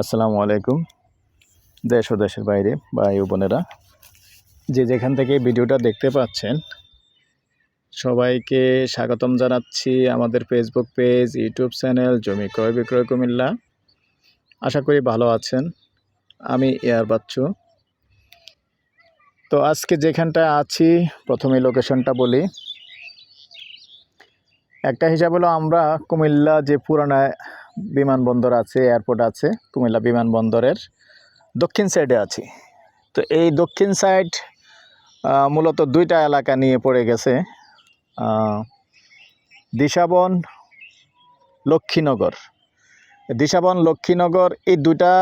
আসসালামু আলাইকুম। দেশ ও দেশের বাইরে ভাই বোনেরা, যে যেখান থেকে ভিডিওটা দেখতে পাচ্ছেন, সবাইকে স্বাগতম জানাচ্ছি আমাদের ফেসবুক পেজ ইউটিউব চ্যানেল জমি ক্রয় বিক্রয় কুমিল্লা। আশা করি ভালো আছেন। আমি এয়ার বাচ্চু। তো আজকে যেখানটা আছি প্রথমে লোকেশনটা বলি। একটা হিসাব হলো আমরা কুমিল্লা যে পুরানা বিমানবন্দর আছে এয়ারপোর্ট আছে, কুমিল্লা বিমানবন্দরের দক্ষিণ সাইডে আছি। তো এই দক্ষিণ সাইড মূলত দুইটা এলাকা নিয়ে পড়ে গেছে। দিশাবন, লক্ষ্মীনগর। দিশাবন, লক্ষ্মীনগর, এই দুটা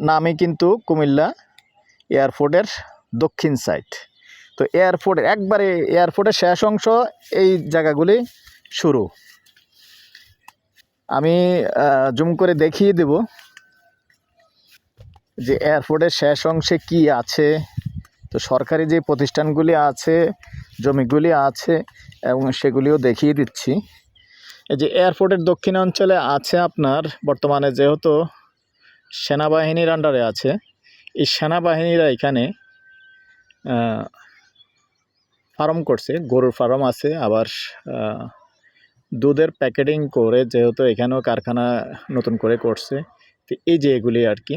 নামই কিন্তু কুমিল্লা এয়ারপোর্টের দক্ষিণ সাইড তো এয়ারপোর্টের একবারে এয়ারপোর্টের শেষ অংশ এই জায়গাগুলি শুরু। আমি জুম করে দেখিয়ে দেব যে এয়ারপোর্টের শেষ অংশে কি আছে। তো সরকারি যে প্রতিষ্ঠানগুলি আছে, জমিগুলি আছে, এবং সেগুলিও দেখিয়ে দিচ্ছি। এই যে এয়ারপোর্টের দক্ষিণ অঞ্চলে আছে আপনার, বর্তমানে যেহেতু সেনাবাহিনীর আন্ডারে আছে, এই সেনাবাহিনীরা এখানে ফার্ম করছে, গরুর ফার্ম আছে, আবার দুধের প্যাকেটিং করে যেহেতু এখানেও কারখানা নতুন করে করছে, তো এই যে এগুলি আর কি।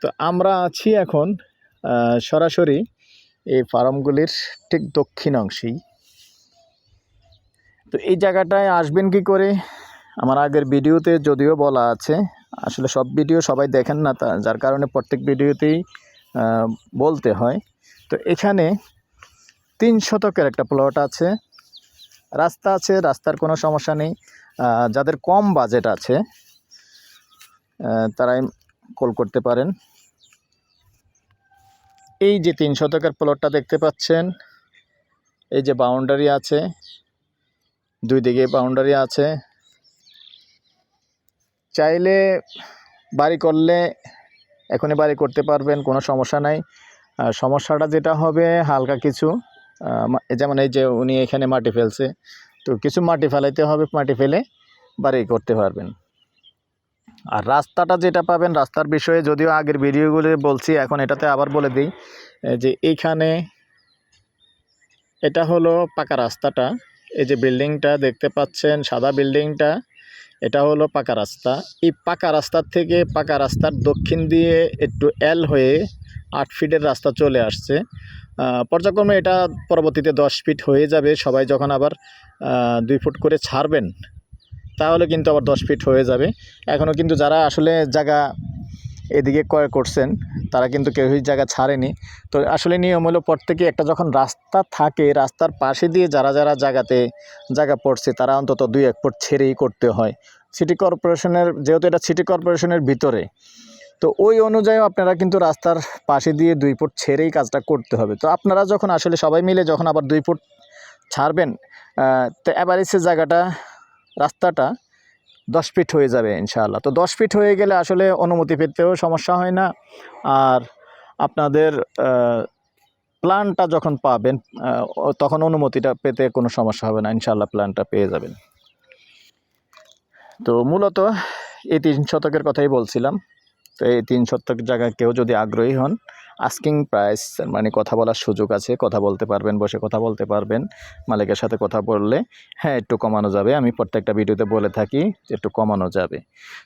তো আমরা আছি এখন সরাসরি এই ফার্মগুলির ঠিক দক্ষিণ অংশেই তো এই জায়গাটায় আসবেন কি করে? আমার আগের ভিডিওতে যদিও বলা আছে, আসলে সব ভিডিও সবাই দেখেন না, তা যার কারণে প্রত্যেক ভিডিওতেই বলতে হয়। তো এখানে তিন শতকের একটা প্লট আছে রাস্তা আছে, রাস্তার কোনো সমস্যা নেই। যাদের কম বাজেট আছে তারাই কল করতে পারেন। এই যে তিন শতকের প্লটটা দেখতে পাচ্ছেন, এই যে বাউন্ডারি আছে, দুই দিকে বাউন্ডারি আছে। চাইলে বাড়ি করলে এখনই বাড়ি করতে পারবেন, কোনো সমস্যা নাই। সমস্যাটা যেটা হবে, হালকা কিছু। যেমন এই যে উনি এখানে মাটি ফেলছে, তো কিছু মাটি ফেলাইতে হবে, মাটি ফেলে বাড়ি করতে পারবেন। আর রাস্তাটা যেটা পাবেন, রাস্তার বিষয়ে যদিও আগের ভিডিওগুলো বলছি, এখন এটাতে আবার বলে দিই যে এইখানে এটা হলো পাকা রাস্তাটা। এই যে বিল্ডিংটা দেখতে পাচ্ছেন, সাদা বিল্ডিংটা, এটা হলো পাকা রাস্তা। এই পাকা রাস্তার থেকে পাকা রাস্তার দক্ষিণ দিয়ে একটু এল হয়ে আট ফিটের রাস্তা চলে আসছে। পর্যায়ক্রমে এটা পরবর্তীতে দশ ফিট হয়ে যাবে। সবাই যখন আবার দুই ফুট করে ছাড়বেন, তাহলে কিন্তু আবার দশ ফিট হয়ে যাবে। এখনও কিন্তু যারা আসলে জায়গা এদিকে ক্রয় করছেন, তারা কিন্তু কেউই জায়গা ছাড়েনি। তো আসলে নিয়ম হলো প্রত্যেকে একটা যখন রাস্তা থাকে, রাস্তার পাশে দিয়ে যারা যারা জায়গাতে জায়গা পড়ছে, তারা অন্তত দুই এক ফুট ছেড়েই করতে হয়। সিটি কর্পোরেশনের যেহেতু এটা সিটি কর্পোরেশনের ভিতরে তো ওই অনুযায়ী আপনারা কিন্তু রাস্তার পাশে দিয়ে দুই ফুট ছেড়েই কাজটা করতে হবে। তো আপনারা যখন আসলে সবাই মিলে যখন আবার দুই ফুট ছাড়বেন তো অ্যাভারেজের জায়গাটা, রাস্তাটা দশ ফিট হয়ে যাবে ইনশাআল্লাহ। তো দশ ফিট হয়ে গেলে আসলে অনুমতি পেতেও সমস্যা হয় না। আর আপনাদের প্ল্যানটা যখন পাবেন তখন অনুমতিটা পেতে কোনো সমস্যা হবে না। ইনশাআল্লাহ প্ল্যানটা পেয়ে যাবেন। তো মূলত এই তিন শতকের কথাই বলছিলাম। তো এই তিন শতক জায়গায় কেউ যদি আগ্রহী হন আস্কিং প্রাইস মানে কথা বলার সুযোগ আছে, কথা বলতে পারবেন, বসে কথা বলতে পারবেন, মালিকের সাথে কথা বললে হ্যাঁ একটু কমানো যাবে। আমি প্রত্যেকটা ভিডিওতে বলে থাকি যে একটু কমানো যাবে।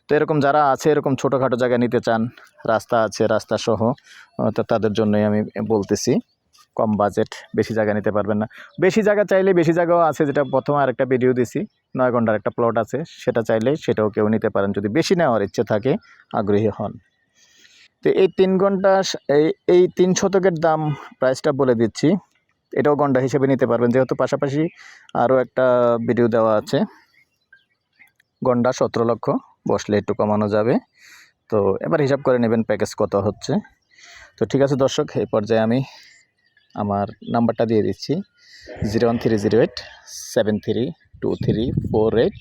তো এরকম যারা আছে, এরকম ছোটোখাটো জায়গা নিতে চান, রাস্তা আছে রাস্তা সহ তো তাদের জন্যই আমি বলতেছি। কম বাজেট, বেশি জায়গা নিতে পারবেন না। বেশি জায়গা চাইলে বেশি জায়গাও আছে, যেটা প্রথমে আরেকটা ভিডিও দিছি, নয় ঘণ্টার একটা প্লট আছে, সেটা চাইলে সেটাও কেউ নিতে পারেন, যদি বেশি নেওয়ার ইচ্ছে থাকে, আগ্রহী হন। তো এই তিন ঘণ্টা এই এই তিন শতকের দাম প্রাইসটা বলে দিচ্ছি। এটাও ঘণ্টা হিসেবে নিতে পারবেন, যেহেতু পাশাপাশি আরও একটা ভিডিও দেওয়া আছে। গন্ডা সতেরো লক্ষ, বসলে একটু কমানো যাবে। তো এবার হিসাব করে নেবেন প্যাকেজ কত হচ্ছে। তো ঠিক আছে দর্শক, এই পর্যায়ে আমি আমার নাম্বারটা দিয়ে দিচ্ছি zero one three zero eight seven three two three four eight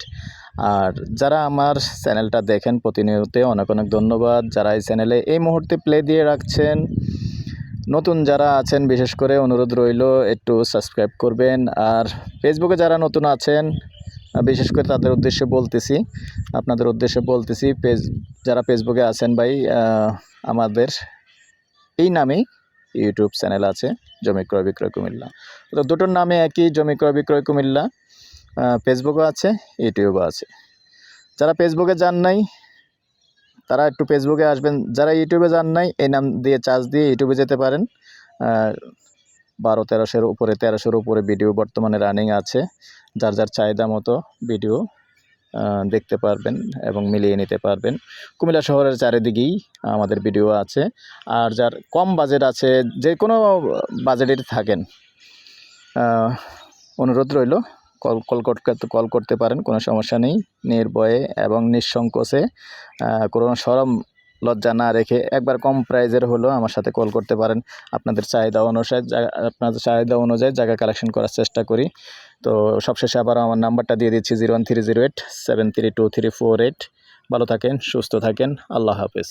আর যারা আমার চ্যানেলটা দেখেন প্রতিনিয়ত অনেক অনেক ধন্যবাদ। যারা এই চ্যানেলে এই মুহূর্তে প্লে দিয়ে রাখছেন, নতুন যারা আছেন, বিশেষ করে অনুরোধ রইল একটু সাবস্ক্রাইব করবেন। আর ফেসবুকে যারা নতুন আছেন, বিশেষ করে তাদের উদ্দেশ্যে বলতেছি, আপনাদের উদ্দেশ্যে বলতেছি পেজ যারা ফেসবুকে আছেন ভাই আমাদের এই নামেই ইউটিউব চ্যানেল আছে, জমি ক্রয়, বিক্রয়, কুমিল্লা। তো দুটোর নামে একই জমি ক্রয়, বিক্রয়, কুমিল্লা। ফেসবুকও আছে ইউটিউবও আছে। যারা ফেসবুকে যান নাই, তারা একটু ফেসবুকে আসবেন। যারা ইউটিউবে যান নাই, এই নাম দিয়ে চার্জ দিয়ে ইউটিউবে যেতে পারেন। বারো, তেরোশোর উপরে তেরোশোর উপরে ভিডিও বর্তমানে রানিং আছে। যার যার চাহিদা মতো ভিডিও দেখতে পারবেন এবং মিলিয়ে নিতে পারবেন। কুমিল্লা শহরের চারিদিকেই আমাদের ভিডিও আছে। আর যার কম বাজেট আছে, যে কোনো বাজেটের থাকেন অনুরোধ রইল, কল কল করতে কল করতে পারেন, কোনো সমস্যা নেই। নির্ভয়ে এবং নিঃসংকোচে কোনো সরম লজ্জা না রেখে একবার কম প্রাইজের হলেও আমার সাথে কল করতে পারেন। আপনাদের চাহিদা অনুসারে আপনাদের চাহিদা অনুযায়ী জায়গা কালেকশন করার চেষ্টা করি। তো সবশেষে আবার আমার নাম্বারটা দিয়ে দিচ্ছি zero one three zero eight seven three two three four eight ভালো থাকেন, সুস্থ থাকেন, আল্লাহ হাফেজ।